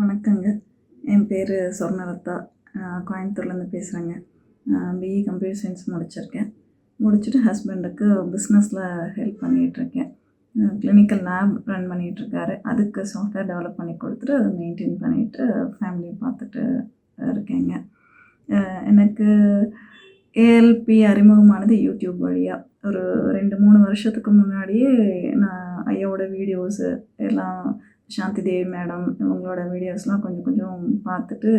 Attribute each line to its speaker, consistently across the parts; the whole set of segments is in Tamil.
Speaker 1: வணக்கங்க. என் பேர் சொர்ணலதா. கோயம்புத்தூர்லேருந்து பேசுகிறேங்க பிஇ கம்ப்யூட்டர் சயின்ஸ் முடிச்சிருக்கேன். முடிச்சுட்டு ஹஸ்பண்டுக்கு பிஸ்னஸில் ஹெல்ப் பண்ணிகிட்ருக்கேன் கிளினிக்கல் லேப் ரன் பண்ணிகிட்ருக்காரு அதுக்கு சாஃப்ட்வேர் டெவலப் பண்ணி கொடுத்துட்டு அதை மெயின்டைன் பண்ணிவிட்டு ஃபேமிலியை பார்த்துட்டு இருக்கேங்க. எனக்கு ஏஎல்பி அறிமுகமானது யூடியூப் வழியாக ஒரு ரெண்டு மூணு வருஷத்துக்கு முன்னாடியே நான் ஐயாவோட வீடியோஸு எல்லாம் சாந்தி தேவி மேடம் இவங்களோட வீடியோஸ்லாம் கொஞ்சம் கொஞ்சம் பார்த்துட்டு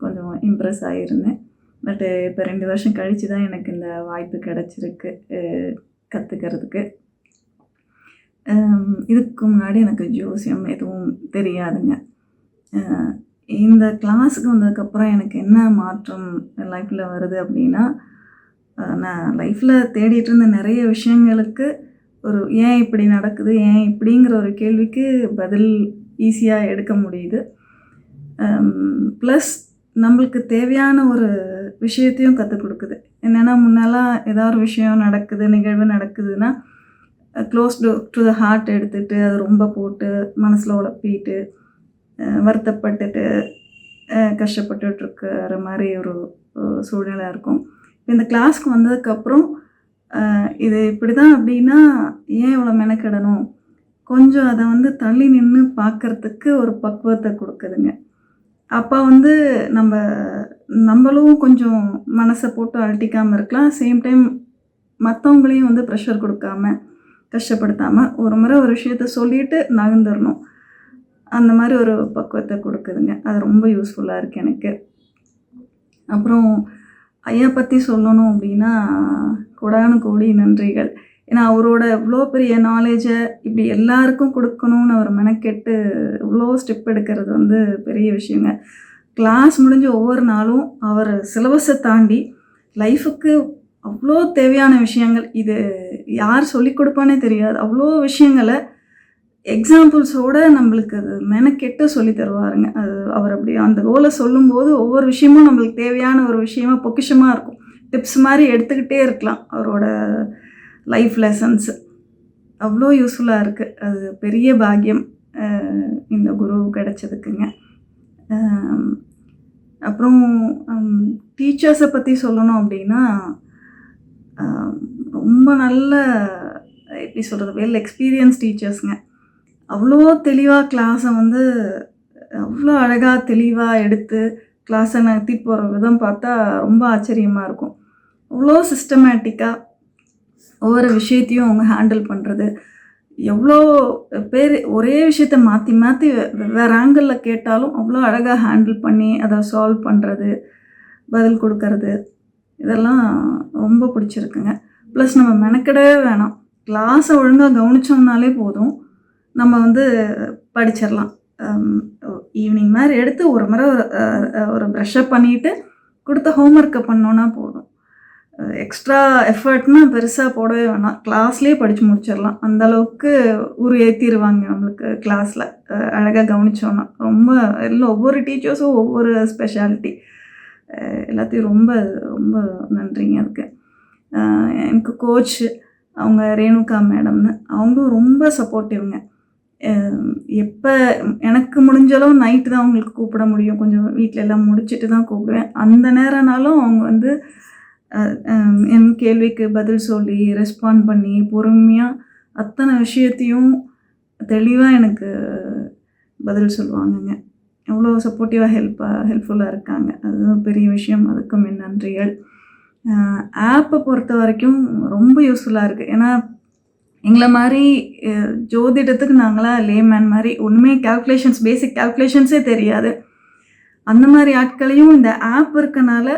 Speaker 1: கொஞ்சம் இம்ப்ரெஸ் ஆகியிருந்தேன் பட்டு இப்போ ரெண்டு வருஷம் கழித்து தான் எனக்கு இந்த வாய்ப்பு கிடச்சிருக்கு கற்றுக்கிறதுக்கு இதுக்கு முன்னாடி எனக்கு ஜோசியம் எதுவும் தெரியாதுங்க. இந்த கிளாஸுக்கு வந்ததுக்கப்புறம் எனக்கு என்ன மாற்றம் லைஃப்பில் வருது அப்படின்னா நான் லைஃப்பில் தேடிட்டு இருந்த நிறைய விஷயங்களுக்கு ஒரு ஏன் இப்படி நடக்குது? ஏன் இப்படிங்கிற ஒரு கேள்விக்கு பதில் ஈஸியாக எடுக்க முடியுது. ப்ளஸ் நம்மளுக்கு தேவையான ஒரு விஷயத்தையும் கற்றுக் கொடுக்குது. என்னென்னா முன்னெல்லாம் ஏதாவது ஒரு விஷயம் நடக்குது நிகழ்வு நடக்குதுன்னா close to to the heart எடுத்துகிட்டு அது ரொம்ப போட்டு மனசில் உழப்பிட்டு வருத்தப்பட்டுட்டு கஷ்டப்பட்டுட்ருக்கிற மாதிரி ஒரு சூழ்நிலை இருக்கும். இந்த கிளாஸ்க்கு வந்ததுக்கப்புறம் இது இப்படி தான் அப்படின்னா ஏன் இவ்வளோ மெனக்கிடணும்? கொஞ்சம் அதை வந்து தள்ளி நின்று பார்க்கறதுக்கு ஒரு பக்குவத்தை கொடுக்குதுங்க. அப்போ வந்து நம்ம நம்மளும் கொஞ்சம் மனசை போட்டு அழட்டிக்காமல் இருக்கலாம். சேம் டைம் மற்றவங்களையும் வந்து ப்ரெஷர் கொடுக்காம கஷ்டப்படுத்தாமல் ஒரு முறை ஒரு விஷயத்த சொல்லிட்டு நகர்ந்துடணும் அந்த மாதிரி ஒரு பக்குவத்தை கொடுக்குதுங்க. அது ரொம்ப யூஸ்ஃபுல்லாக இருக்குது எனக்கு. அப்புறம் ஐயா பற்றி சொல்லணும் அப்படின்னா கொடானு கோடி நன்றிகள். ஏன்னா அவரோட இவ்வளோ பெரிய நாலேஜை இப்படி எல்லாருக்கும் கொடுக்கணும்னு அவர் மெனக்கெட்டு இவ்வளோ ஸ்டெப் எடுக்கிறது வந்து பெரிய விஷயங்க. கிளாஸ் முடிஞ்ச ஒவ்வொரு நாளும் அவர் சிலபஸை தாண்டி லைஃபுக்கு அவ்வளோ தேவையான விஷயங்கள் இது யார் சொல்லிக் கொடுப்பானே தெரியாது. அவ்வளோ விஷயங்களை எக்ஸாம்பிள்ஸோடு நம்மளுக்கு அது மெனக்கெட்டு சொல்லி தருவாருங்க. அது அவர் அப்படி அந்த ரோலை சொல்லும்போது ஒவ்வொரு விஷயமும் நம்மளுக்கு தேவையான ஒரு விஷயமா பொக்கிஷமாக இருக்கும். டிப்ஸ் மாதிரி எடுத்துக்கிட்டே இருக்கலாம். அவரோட லைஃப் லெசன்ஸ் அவ்வளோ யூஸ்ஃபுல்லாக இருக்குது அது பெரிய பாக்கியம் இந்த குரு கிடச்சதுக்குங்க. அப்புறம் டீச்சர்ஸை பற்றி சொல்லணும் அப்படின்னா ரொம்ப நல்ல எப்படி சொல்கிறது வெல் எக்ஸ்பீரியன்ஸ் டீச்சர்ஸுங்க அவ்வளோ தெளிவாக கிளாஸை வந்து அவ்வளோ அழகாக தெளிவாக எடுத்து கிளாஸை நடத்தி போகிற விதம் பார்த்தா ரொம்ப ஆச்சரியமாக இருக்கும். அவ்வளோ சிஸ்டமேட்டிக்காக ஒவ்வொரு விஷயத்தையும் அவங்க ஹேண்டில் பண்ணுறது எவ்வளோ பேர் ஒரே விஷயத்த மாற்றி மாற்றி வெவ்வேறு ஆங்கிளில் கேட்டாலும் அவ்வளோ அழகாக ஹேண்டில் பண்ணி அதை சால்வ் பண்ணுறது பதில் கொடுக்கறது இதெல்லாம் ரொம்ப பிடிச்சிருக்குங்க. ப்ளஸ் நம்ம மெனக்கெடவே வேணாம். கிளாஸை ஒழுங்காக கவனிச்சோம்னாலே போதும். நம்ம வந்து படிச்சிடலாம் ஈவினிங் மாதிரி எடுத்து ஒரு முறை ஒரு ஒரு ப்ரஷ்அப் பண்ணிவிட்டு கொடுத்த ஹோம்ஒர்க்கை பண்ணோன்னா போதும். எக்ஸ்ட்ரா எஃபர்ட்னா பெருசாக போடவே வேணாம். கிளாஸ்லேயே படித்து முடிச்சிடலாம் அந்தளவுக்கு உரு ஏற்றிடுவாங்க நம்மளுக்கு கிளாஸில் அழகாக கவனிச்சோன்னா ரொம்ப எல்லாம் ஒவ்வொரு டீச்சர்ஸும் ஒவ்வொரு ஸ்பெஷாலிட்டி எல்லாத்தையும் ரொம்ப ரொம்ப நன்றிங்க அதுக்கு. எனக்கு கோச் அவங்க ரேணுகா மேடம்னு அவங்களும் ரொம்ப சப்போர்ட்டிவ்ங்க எப்போ எனக்கு முடிஞ்சளவு நைட்டு தான் அவங்களுக்கு கூப்பிட முடியும். கொஞ்சம் வீட்டில எல்லாம் முடிச்சுட்டு தான் கூப்பிடுவேன். அந்த நேரம்னாலும் அவங்க வந்து என் கேள்விக்கு பதில் சொல்லி ரெஸ்பாண்ட் பண்ணி பொறுமையாக அத்தனை விஷயத்தையும் தெளிவாக எனக்கு பதில் சொல்லுவாங்கங்க. எவ்வளோ சப்போர்ட்டிவாக ஹெல்ப்பாக ஹெல்ப்ஃபுல்லாக இருக்காங்க. அதுவும் பெரிய விஷயம். அதுக்கும் என் நன்றிகள். ஆப்பை பொறுத்த வரைக்கும் ரொம்ப யூஸ்ஃபுல்லாக இருக்குது ஏன்னா எங்களை மாதிரி ஜோதிடத்துக்கு நாங்களாம் லேமேன் மாதிரி ஒன்றுமே கால்குலேஷன்ஸ் பேசிக் கால்குலேஷன்ஸே தெரியாது. அந்த மாதிரி ஆட்களையும் இந்த ஆப் இருக்கனால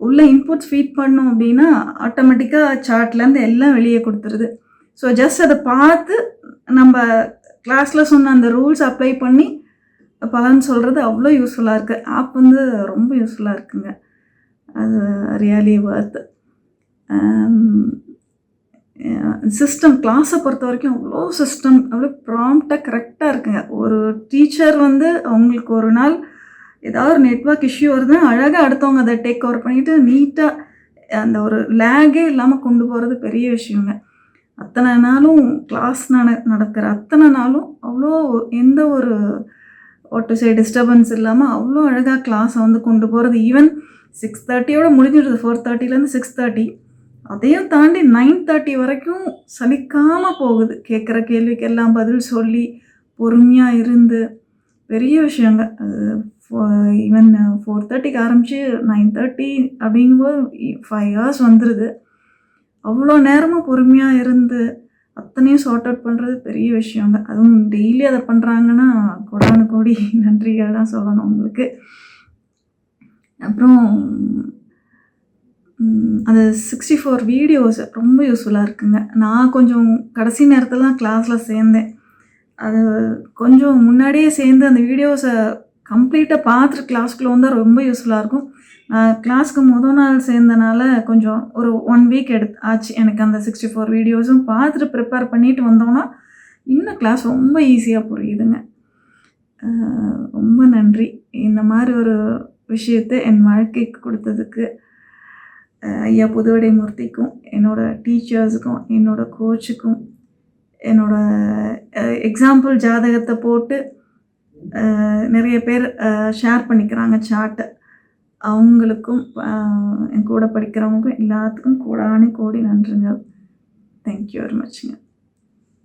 Speaker 1: உள்ள இன்புட்ஸ் ஃபீட் பண்ணோம் அப்படின்னா ஆட்டோமேட்டிக்காக சார்ட்லேருந்து எல்லாம் வெளியே கொடுத்துருது. ஸோ ஜஸ்ட் அதை பார்த்து நம்ம கிளாஸில் சொன்ன அந்த ரூல்ஸ் அப்ளை பண்ணி பலன் சொல்கிறது அவ்வளோ யூஸ்ஃபுல்லாக இருக்குது ஆப் வந்து ரொம்ப யூஸ்ஃபுல்லாக இருக்குங்க. அது ரியலி ஒர்த் சிஸ்டம் கிளாஸை பொறுத்த வரைக்கும் அவ்வளோ சிஸ்டம் அவ்வளோ ப்ராம்ப்டாக கரெக்டாக இருக்குங்க. ஒரு டீச்சர் வந்து அவங்களுக்கு ஒரு நாள் ஏதாவது ஒரு நெட்ஒர்க் இஷ்யூ வருதுன்னா அழகாக அடுத்தவங்க அதை டேக் ஓவர் பண்ணிவிட்டு நீட்டாக அந்த ஒரு லேகே இல்லாமல் கொண்டு போகிறது பெரிய விஷயங்க. அத்தனை நாளும் கிளாஸ் நட நடக்கிற அத்தனை நாளும் அவ்வளோ எந்த ஒரு ஒட்டு சைடு டிஸ்டர்பன்ஸ் இல்லாமல் அவ்வளோ அழகாக கிளாஸை வந்து கொண்டு போகிறது ஈவன் சிக்ஸ் தேர்ட்டியோட முடிஞ்சிடுது ஃபோர் தேர்ட்டிலேருந்து சிக்ஸ் தேர்ட்டி அதையும் தாண்டி நைன் தேர்ட்டி வரைக்கும் சலிக்காமல் போகுது. கேட்குற கேள்விக்கெல்லாம் பதில் சொல்லி பொறுமையாக இருந்து பெரிய விஷயங்க ஈவன் ஃபோர் தேர்ட்டிக்கு ஆரம்பித்து நைன் தேர்ட்டி அப்படிங்கும்போது ஃபைவ் ஹவர்ஸ் வந்துடுது அவ்வளோ நேரமும் பொறுமையாக இருந்து அத்தனையும் சார்ட் அவுட் பண்ணுறது பெரிய விஷயங்க. அதுவும் டெய்லி அதை பண்ணுறாங்கன்னா கோடானு கோடி நன்றிகள் தான் சொல்லணும் உங்களுக்கு. அப்புறம் அந்த சிக்ஸ்டி ஃபோர் வீடியோஸ் ரொம்ப யூஸ்ஃபுல்லாக இருக்குங்க. நான் கொஞ்சம் கடைசி நேரத்தில் தான் கிளாஸில் சேர்ந்தேன். அது கொஞ்சம் முன்னாடியே சேர்ந்து அந்த வீடியோஸை கம்ப்ளீட்டாக பார்த்துட்டு கிளாஸ்க்குள்ளே வந்தால் ரொம்ப யூஸ்ஃபுல்லாக இருக்கும். நான் கிளாஸ்க்கு முதல் நாள் சேர்ந்தனால கொஞ்சம் ஒரு ஒன் வீக் எடுத்து ஆச்சு. எனக்கு அந்த சிக்ஸ்டி ஃபோர் வீடியோஸும் பார்த்துட்டு ப்ரிப்பேர் பண்ணிட்டு வந்தோன்னா இன்னும் கிளாஸ் ரொம்ப ஈஸியாக புரியுதுங்க. ரொம்ப நன்றி. இந்த மாதிரி ஒரு விஷயத்தை என் வாழ்க்கைக்கு கொடுத்ததுக்கு. ஐயா புதுவடை மூர்த்திக்கும் என்னோடய டீச்சர்ஸுக்கும் என்னோடய கோச்சுக்கும் என்னோடய எக்ஸாம்பிள் ஜாதகத்தை போட்டு நிறைய பேர் ஷேர் பண்ணிக்கிறாங்க சார்ட்டை அவங்களுக்கும் என் கூட படிக்கிறவங்களுக்கும் எல்லாத்துக்கும் கோடானி கோடி நன்றிங்க. Thank you very மச்ங்க